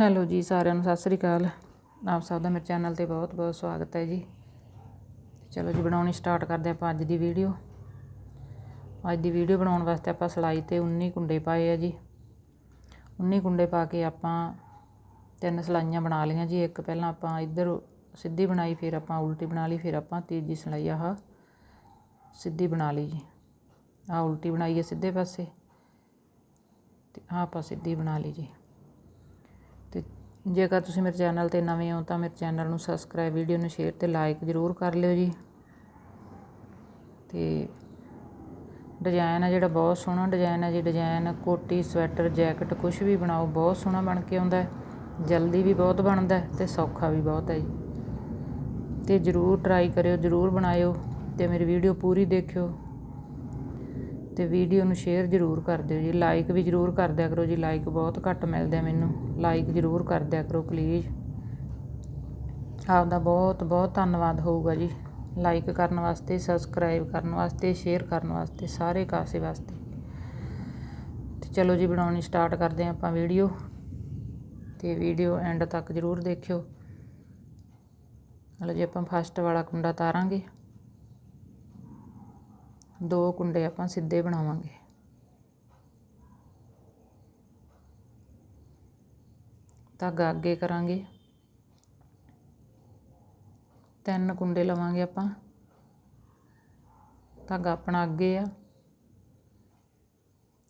Hello ਜੀ, ਸਾਰਿਆਂ ਨੂੰ ਸਤਿ ਸ੍ਰੀ ਅਕਾਲ। ਆਪ ਸਭ ਦਾ ਮੇਰੇ ਚੈਨਲ ਤੇ ਬਹੁਤ ਬਹੁਤ ਸਵਾਗਤ ਹੈ ਜੀ। ਚਲੋ ਜੀ, ਬਣਾਉਣੀ ਸਟਾਰਟ ਕਰਦੇ ਆਪਾਂ ਅੱਜ ਦੀ ਵੀਡੀਓ। ਅੱਜ ਦੀ ਵੀਡੀਓ ਬਣਾਉਣ ਵਾਸਤੇ ਆਪਾਂ ਸਲਾਈ ਤੇ 19 ਕੁੰਡੇ ਪਾਏ ਆ ਜੀ। 19 ਕੁੰਡੇ ਪਾ ਕੇ ਆਪਾਂ ਤਿੰਨ ਸਲਾਈਆਂ ਬਣਾ ਲਈਆਂ ਜੀ। ਇੱਕ ਪਹਿਲਾਂ ਆਪਾਂ ਇੱਧਰ ਸਿੱਧੀ ਬਣਾਈ, ਫਿਰ ਆਪਾਂ ਉਲਟੀ ਬਣਾ ਲਈ, ਫਿਰ ਆਪਾਂ ਤੀਜੀ ਸਲਾਈ ਆਹ ਸਿੱਧੀ ਬਣਾ ਲਈ ਜੀ। ਆਹ ਉਲਟੀ ਬਣਾਈ ਹੈ ਸਿੱਧੇ ਪਾਸੇ ਤੇ ਆਹ ਆਪਾਂ ਸਿੱਧੀ ਬਣਾ ਲਈ ਜੀ। ਜੇਕਰ ਤੁਸੀਂ ਮੇਰੇ ਚੈਨਲ ਤੇ ਨਵੇਂ ਹੋ ਤਾਂ ਮੇਰੇ ਚੈਨਲ ਨੂੰ ਸਬਸਕ੍ਰਾਈਬ ਵੀਡੀਓ ਨੂੰ ਸ਼ੇਅਰ ਤੇ ਲਾਈਕ ਜ਼ਰੂਰ ਕਰ ਲਿਓ ਜੀ। ਤੇ ਡਿਜ਼ਾਈਨ ਆ ਜਿਹੜਾ ਬਹੁਤ ਸੋਹਣਾ ਡਿਜ਼ਾਈਨ ਹੈ ਜੀ। ਡਿਜ਼ਾਈਨ ਕੋਟੀ ਸਵੈਟਰ ਜੈਕਟ ਕੁਝ ਵੀ ਬਣਾਓ, ਬਹੁਤ ਸੋਹਣਾ ਬਣ ਕੇ ਆਉਂਦਾ ਜਲਦੀ ਵੀ ਬਹੁਤ ਬਣਦਾ ਤੇ ਸੌਖਾ ਵੀ ਬਹੁਤ ਹੈ ਜੀ। ਤੇ ਜ਼ਰੂਰ ਟਰਾਈ ਕਰਿਓ, ਜ਼ਰੂਰ ਬਣਾਇਓ ਤੇ ਮੇਰੀ ਵੀਡੀਓ ਪੂਰੀ ਦੇਖਿਓ। ਅਤੇ ਵੀਡੀਓ ਨੂੰ ਸ਼ੇਅਰ ਜ਼ਰੂਰ ਕਰ ਦਿਓ ਜੀ। ਲਾਈਕ ਵੀ ਜ਼ਰੂਰ ਕਰ ਦਿਆ ਕਰੋ ਜੀ। ਲਾਈਕ ਬਹੁਤ ਘੱਟ ਮਿਲਦੇ ਆ ਮੈਨੂੰ। ਲਾਈਕ ਜ਼ਰੂਰ ਕਰ ਦਿਆ ਕਰੋ ਪਲੀਜ਼ ਆਪਦਾ ਬਹੁਤ ਬਹੁਤ ਧੰਨਵਾਦ ਹੋਊਗਾ ਜੀ। ਲਾਈਕ ਕਰਨ ਵਾਸਤੇ ਸਬਸਕ੍ਰਾਈਬ ਕਰਨ ਵਾਸਤੇ ਸ਼ੇਅਰ ਕਰਨ ਵਾਸਤੇ, ਸਾਰੇ ਕਾਸੇ ਵਾਸਤੇ। ਤੇ ਚਲੋ ਜੀ, ਬਣਾਉਣੀ ਸਟਾਰਟ ਕਰਦੇ ਹਾਂ ਆਪਾਂ ਵੀਡੀਓ। ਤੇ ਵੀਡੀਓ ਐਂਡ ਤੱਕ ਜ਼ਰੂਰ ਦੇਖਿਓ। ਹਲੋ ਜੀ ਆਪਾਂ ਫਸਟ ਵਾਲਾ ਕੁੰਡਾ ਤਾਰਾਂਗੇ। ਦੋ ਕੁੰਡੇ ਆਪਾਂ ਸਿੱਧੇ ਬਣਾਵਾਂਗੇ। ਧਾਗਾ ਅੱਗੇ ਕਰਾਂਗੇ। ਤਿੰਨ ਕੁੰਡੇ ਲਵਾਂਗੇ ਆਪਾਂ। ਧਾਗਾ ਆਪਣਾ ਅੱਗੇ ਆ।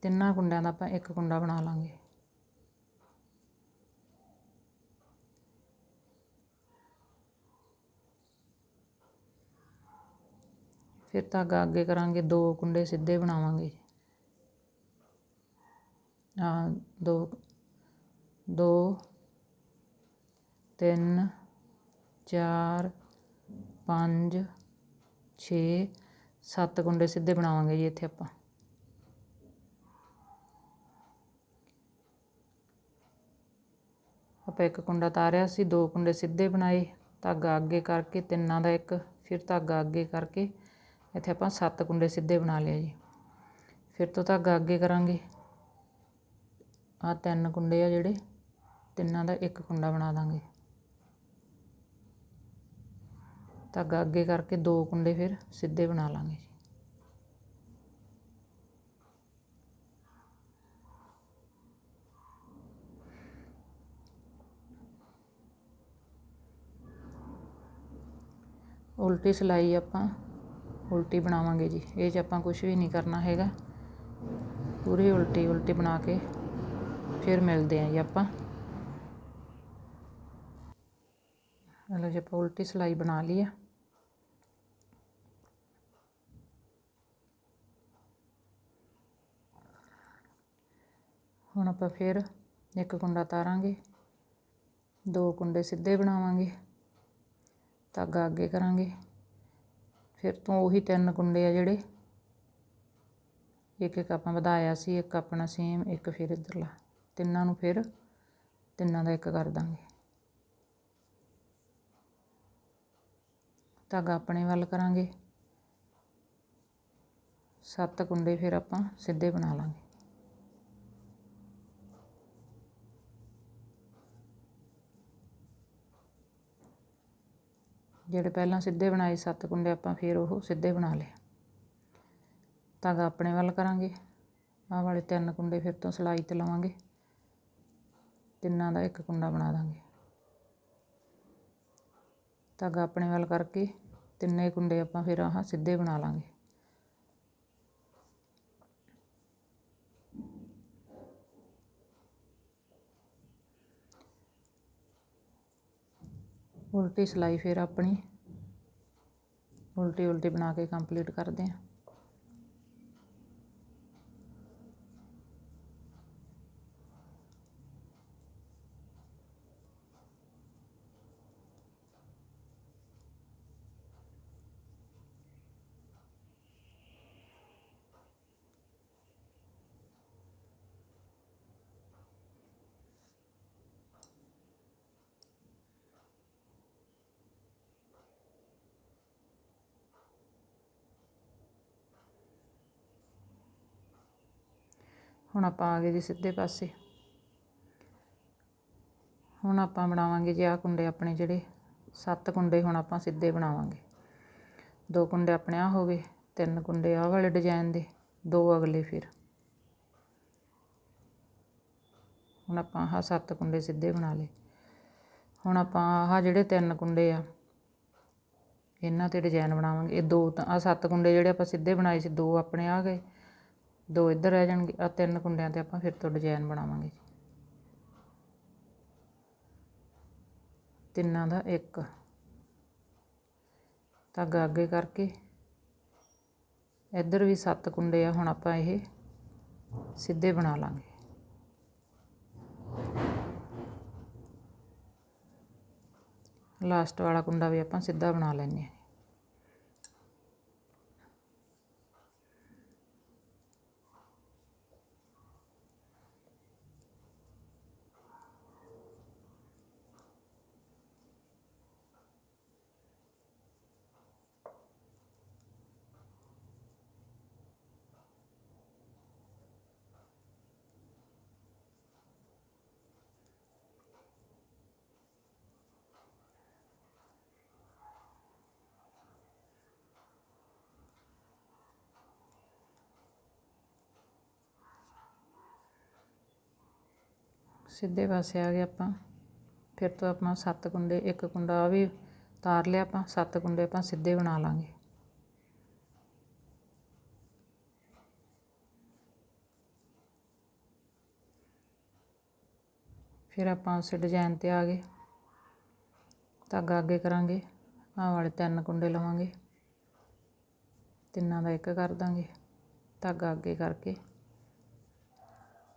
ਤਿੰਨਾਂ ਕੁੰਡਿਆਂ ਦਾ ਆਪਾਂ ਇੱਕ ਕੁੰਡਾ ਬਣਾ ਲਾਂਗੇ। ਫਿਰ ਧਾਗਾ ਅੱਗੇ ਕਰਾਂਗੇ, ਦੋ ਕੁੰਡੇ ਸਿੱਧੇ ਬਣਾਵਾਂਗੇ। ਆ ਦੋ ਦੋ, ਤਿੰਨ, ਚਾਰ, ਪੰਜ, ਛੇ, ਸੱਤ ਕੁੰਡੇ ਸਿੱਧੇ ਬਣਾਵਾਂਗੇ ਜੀ ਇੱਥੇ ਆਪਾਂ। ਆਪਾਂ ਇੱਕ ਕੁੰਡਾ ਤਾਰਿਆ ਸੀ, ਦੋ ਕੁੰਡੇ ਸਿੱਧੇ ਬਣਾਏ, ਧਾਗਾ ਅੱਗੇ ਕਰਕੇ, ਤਿੰਨਾਂ ਦਾ ਇੱਕ, ਫਿਰ ਧਾਗਾ ਅੱਗੇ ਕਰਕੇ ਇੱਥੇ ਆਪਾਂ ਸੱਤ ਕੁੰਡੇ ਸਿੱਧੇ ਬਣਾ ਲਏ ਜੀ। ਫਿਰ ਤੋਂ ਧਾਗਾ ਅੱਗੇ ਕਰਾਂਗੇ। ਆ ਤਿੰਨ ਕੁੰਡੇ ਆ ਜਿਹੜੇ, ਤਿੰਨਾਂ ਦਾ ਇੱਕ ਕੁੰਡਾ ਬਣਾ ਦਾਂਗੇ। ਧਾਗਾ ਅੱਗੇ ਕਰਕੇ ਦੋ ਕੁੰਡੇ ਫਿਰ ਸਿੱਧੇ ਬਣਾ ਲਾਂਗੇ ਜੀ। ਉਲਟੀ ਸਲਾਈ ਆਪਾਂ ਉਲਟੀ ਬਣਾਵਾਂਗੇ ਜੀ, ਇਹ 'ਚ ਆਪਾਂ ਕੁਝ ਵੀ ਨਹੀਂ ਕਰਨਾ ਹੈਗਾ। ਪੂਰੀ ਉਲਟੀ ਉਲਟੀ ਬਣਾ ਕੇ ਫਿਰ ਮਿਲਦੇ ਆਂ ਜੀ ਆਪਾਂ। ਹਲੋ ਜੀ, ਆਪਾਂ ਉਲਟੀ ਸਲਾਈ ਬਣਾ ਲਈ ਆ। ਹੁਣ ਆਪਾਂ ਫਿਰ ਇੱਕ ਕੁੰਡਾ ਤਾਰਾਂਗੇ, ਦੋ ਕੁੰਡੇ ਸਿੱਧੇ ਬਣਾਵਾਂਗੇ, ਧਾਗਾ ਅੱਗੇ ਕਰਾਂਗੇ। ਫਿਰ ਤੋਂ ਉਹੀ ਤਿੰਨ ਕੁੰਡੇ ਆ ਜਿਹੜੇ। ਇੱਕ ਇੱਕ ਆਪਾਂ ਵਧਾਇਆ ਸੀ, ਇੱਕ ਆਪਣਾ ਸੇਮ ਇੱਕ ਫਿਰ ਇਧਰਲਾ। ਤਿੰਨਾਂ ਨੂੰ ਫਿਰ ਤਿੰਨਾਂ ਦਾ ਇੱਕ ਕਰ ਦਾਂਗੇ। ਧਾਗਾ ਆਪਣੇ ਵੱਲ ਕਰਾਂਗੇ। ਸੱਤ ਕੁੰਡੇ ਫਿਰ ਆਪਾਂ ਸਿੱਧੇ ਬਣਾ ਲਾਂਗੇ। ਜਿਹੜੇ ਪਹਿਲਾਂ ਸਿੱਧੇ ਬਣਾਏ ਸੱਤ ਕੁੰਡੇ ਆਪਾਂ ਫਿਰ ਉਹ ਸਿੱਧੇ ਬਣਾ ਲਏ। ਧਾਗਾ ਆਪਣੇ ਵੱਲ ਕਰਾਂਗੇ। ਆਹ ਵਾਲੇ ਤਿੰਨ ਕੁੰਡੇ ਫਿਰ ਤੋਂ ਸਲਾਈ ਤੇ ਲਵਾਂਗੇ। ਤਿੰਨਾਂ ਦਾ ਇੱਕ ਕੁੰਡਾ ਬਣਾ ਦਾਂਗੇ। ਧਾਗਾ ਆਪਣੇ ਵੱਲ ਕਰਕੇ ਤਿੰਨੇ ਕੁੰਡੇ ਆਪਾਂ ਫਿਰ ਆਹ ਸਿੱਧੇ ਬਣਾ ਲਾਂਗੇ। ਉਲਟੀ ਸਿਲਾਈ ਫਿਰ ਆਪਣੀ। ਉਲਟੀ ਉਲਟੀ ਬਣਾ ਕੇ ਕੰਪਲੀਟ ਕਰਦੇ ਹਾਂ। ਹੁਣ ਆਪਾਂ ਆ ਗਏ ਜੀ ਸਿੱਧੇ ਪਾਸੇ। ਹੁਣ ਆਪਾਂ ਬਣਾਵਾਂਗੇ ਜੀ ਆਹ ਕੁੰਡੇ ਆਪਣੇ ਜਿਹੜੇ, ਸੱਤ ਕੁੰਡੇ ਹੁਣ ਆਪਾਂ ਸਿੱਧੇ ਬਣਾਵਾਂਗੇ। ਦੋ ਕੁੰਡੇ ਆਪਣੇ ਆ ਹੋ ਗਏ, ਤਿੰਨ ਕੁੰਡੇ ਆਹ ਵਾਲੇ ਡਿਜ਼ਾਈਨ ਦੇ, ਦੋ ਅਗਲੇ ਫਿਰ। ਹੁਣ ਆਪਾਂ ਆਹ ਸੱਤ ਕੁੰਡੇ ਸਿੱਧੇ ਬਣਾ ਲਏ। ਹੁਣ ਆਪਾਂ ਆਹ ਜਿਹੜੇ ਤਿੰਨ ਕੁੰਡੇ ਆ, ਇਹਨਾਂ ਤੇ ਡਿਜ਼ਾਈਨ ਬਣਾਵਾਂਗੇ। ਇਹ ਦੋ ਤਾਂ ਆ ਸੱਤ ਕੁੰਡੇ ਜਿਹੜੇ ਆਪਾਂ ਸਿੱਧੇ ਬਣਾਏ ਸੀ, ਦੋ ਆਪਣੇ ਆ ਗਏ। ਦੋ ਇੱਧਰ ਰਹਿ ਜਾਣਗੇ ਆ ਤਿੰਨ ਕੁੰਡਿਆਂ ਤੇ ਆਪਾਂ ਫਿਰ ਤੋਂ ਡਿਜ਼ਾਈਨ ਬਣਾਵਾਂਗੇ ਤਿੰਨਾਂ ਦਾ ਇੱਕ। ਧਾਗਾ ਅੱਗੇ ਕਰਕੇ ਇੱਧਰ ਵੀ ਸੱਤ ਕੁੰਡੇ ਆ, ਹੁਣ ਆਪਾਂ ਇਹ ਸਿੱਧੇ ਬਣਾ ਲਾਂਗੇ। ਲਾਸਟ ਵਾਲਾ ਕੁੰਡਾ ਵੀ ਆਪਾਂ ਸਿੱਧਾ ਬਣਾ ਲੈਂਦੇ ਹਾਂ। ਸਿੱਧੇ ਪਾਸੇ ਆ ਗਏ ਆਪਾਂ। ਫਿਰ ਤੋਂ ਆਪਾਂ ਸੱਤ ਕੁੰਡੇ, ਇੱਕ ਕੁੰਡਾ ਆ ਵੀ ਤਾਰ ਲਿਆ ਆਪਾਂ, ਸੱਤ ਕੁੰਡੇ ਆਪਾਂ ਸਿੱਧੇ ਬਣਾ ਲਾਂਗੇ। ਫਿਰ ਆਪਾਂ ਉਸ ਡਿਜ਼ਾਈਨ ਤੇ ਆ ਗਏ। ਧਾਗਾ ਅੱਗੇ ਕਰਾਂਗੇ, ਆਹ ਵਾਲੇ ਤਿੰਨ ਕੁੰਡੇ ਲਵਾਂਗੇ। ਤਿੰਨਾਂ ਦਾ ਇੱਕ ਕਰ ਦਾਂਗੇ। ਧਾਗਾ ਅੱਗੇ ਕਰਕੇ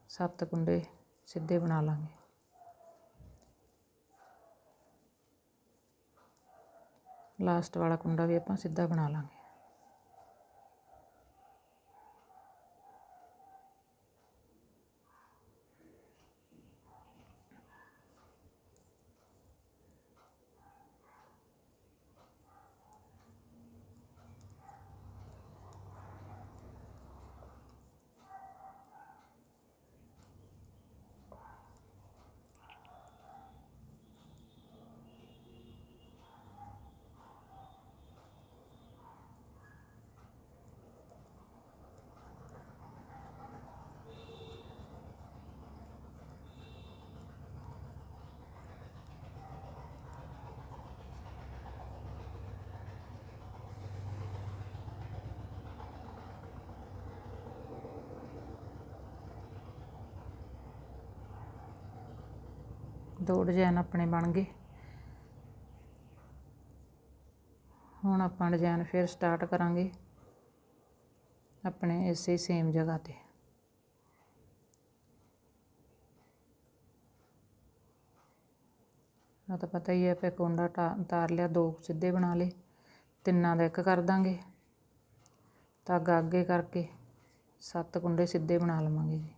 ਸੱਤ ਕੁੰਡੇ ਸਿੱਧੇ ਬਣਾ ਲਾਂਗੇ। ਲਾਸਟ ਵਾਲਾ ਕੁੰਡਾ ਵੀ ਆਪਾਂ ਸਿੱਧਾ ਬਣਾ ਲਾਂਗੇ। ਦੋ ਡਿਜ਼ਾਈਨ ਆਪਣੇ ਬਣ ਗਏ। ਹੁਣ ਆਪਾਂ ਡਿਜ਼ਾਈਨ ਫਿਰ ਸਟਾਰਟ ਕਰਾਂਗੇ ਆਪਣੇ ਇਸੇ ਸੇਮ ਜਗ੍ਹਾ ਤੇ। ਆ ਤਾਂ ਪਤਾ ਹੀ ਹੈ ਪੇ ਕੁੰਡਾ ਤਾਰ ਲਿਆ, ਦੋ ਸਿੱਧੇ ਬਣਾ ਲਏ, ਤਿੰਨਾਂ ਦਾ ਇੱਕ ਕਰ ਦਾਂਗੇ। ਧਾਗਾ ਅੱਗੇ ਕਰਕੇ ਸੱਤ ਕੁੰਡੇ ਸਿੱਧੇ ਬਣਾ ਲਵਾਂਗੇ ਜੀ।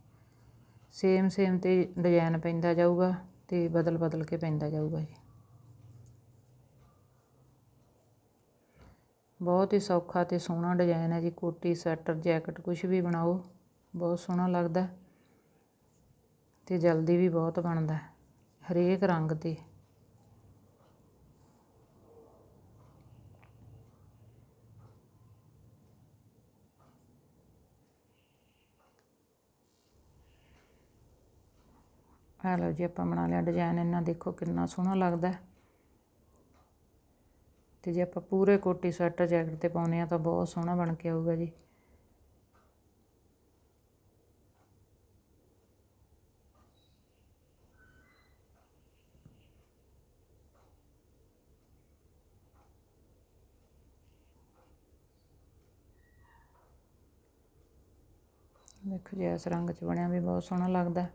ਸੇਮ ਸੇਮ ਤੇ ਡਿਜ਼ਾਈਨ ਪੈਂਦਾ ਜਾਊਗਾ। ਤੇ ਬਦਲ ਬਦਲ ਕੇ ਪੈਂਦਾ ਜਾਊਗਾ ਜੀ ਬਹੁਤ ਹੀ ਸੌਖਾ ਤੇ ਸੋਹਣਾ ਡਿਜ਼ਾਈਨ ਹੈ ਜੀ, ਕੋਟੀ, ਸਵੈਟਰ, ਜੈਕਟ ਕੁਝ ਵੀ ਬਣਾਓ, ਬਹੁਤ ਸੋਹਣਾ ਲੱਗਦਾ ਤੇ ਜਲਦੀ ਵੀ ਬਹੁਤ ਬਣਦਾ ਹਰੇਕ ਰੰਗ ਤੇ। ਆ ਲਓ ਜੀ, ਆਪਾਂ ਬਣਾ ਲਿਆ ਡਿਜ਼ਾਈਨ ਇਹਨਾਂ ਦੇਖੋ ਕਿੰਨਾ ਸੋਹਣਾ ਲੱਗਦਾ ਤੇ ਜੇ ਆਪਾਂ ਪੂਰੇ ਕੋਟੀ ਸਵੈਟਰ ਜੈਕਟ ਤੇ ਪਾਉਨੇ ਆ ਤਾਂ ਬਹੁਤ ਸੋਹਣਾ ਬਣ ਕੇ ਆਊਗਾ ਜੀ। ਦੇਖੋ ਜੀ, ਇਸ ਰੰਗ 'ਚ ਬਣਿਆ ਵੀ ਬਹੁਤ ਸੋਹਣਾ ਲੱਗਦਾ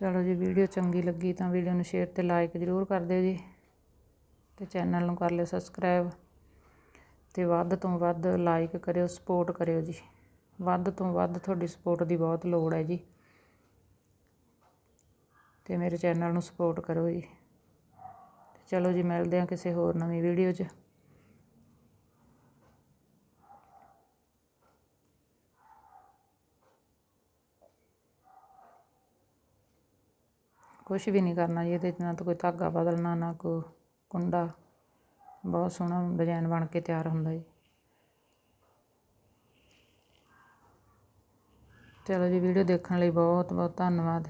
ਚਲੋ ਜੀ ਵੀਡੀਓ ਚੰਗੀ ਲੱਗੀ ਤਾਂ ਵੀਡੀਓ ਨੂੰ ਸ਼ੇਅਰ ਤੇ ਲਾਈਕ ਜ਼ਰੂਰ ਕਰ ਦਿਓ ਜੀ ਤੇ ਚੈਨਲ ਨੂੰ ਕਰ ਲਿਓ ਸਬਸਕ੍ਰਾਈਬ ਤੇ ਵੱਧ ਤੋਂ ਵੱਧ ਲਾਈਕ ਕਰਿਓ, ਸਪੋਰਟ ਕਰਿਓ ਜੀ। ਵੱਧ ਤੋਂ ਵੱਧ ਤੁਹਾਡੀ ਸਪੋਰਟ ਦੀ ਬਹੁਤ ਲੋੜ ਹੈ ਜੀ। ਤੇ ਮੇਰੇ ਚੈਨਲ ਨੂੰ ਸਪੋਰਟ ਕਰੋ ਜੀ। ਚਲੋ ਜੀ, ਮਿਲਦੇ ਹਾਂ ਕਿਸੇ ਹੋਰ ਨਵੀਂ ਵੀਡੀਓ 'ਚ। ਕੁਛ ਵੀ ਨਹੀਂ ਕਰਨਾ ਜੀ, ਇਹਦੇ 'ਚ ਨਾ ਤਾਂ ਕੋਈ ਧਾਗਾ ਬਦਲਣਾ, ਨਾ ਕੋਈ ਕੁੰਡਾ। ਬਹੁਤ ਸੋਹਣਾ ਡਿਜ਼ਾਇਨ ਬਣ ਕੇ ਤਿਆਰ ਹੁੰਦਾ ਜੀ। ਚਲੋ ਜੀ ਵੀਡੀਓ ਦੇਖਣ ਲਈ ਬਹੁਤ ਬਹੁਤ ਧੰਨਵਾਦ।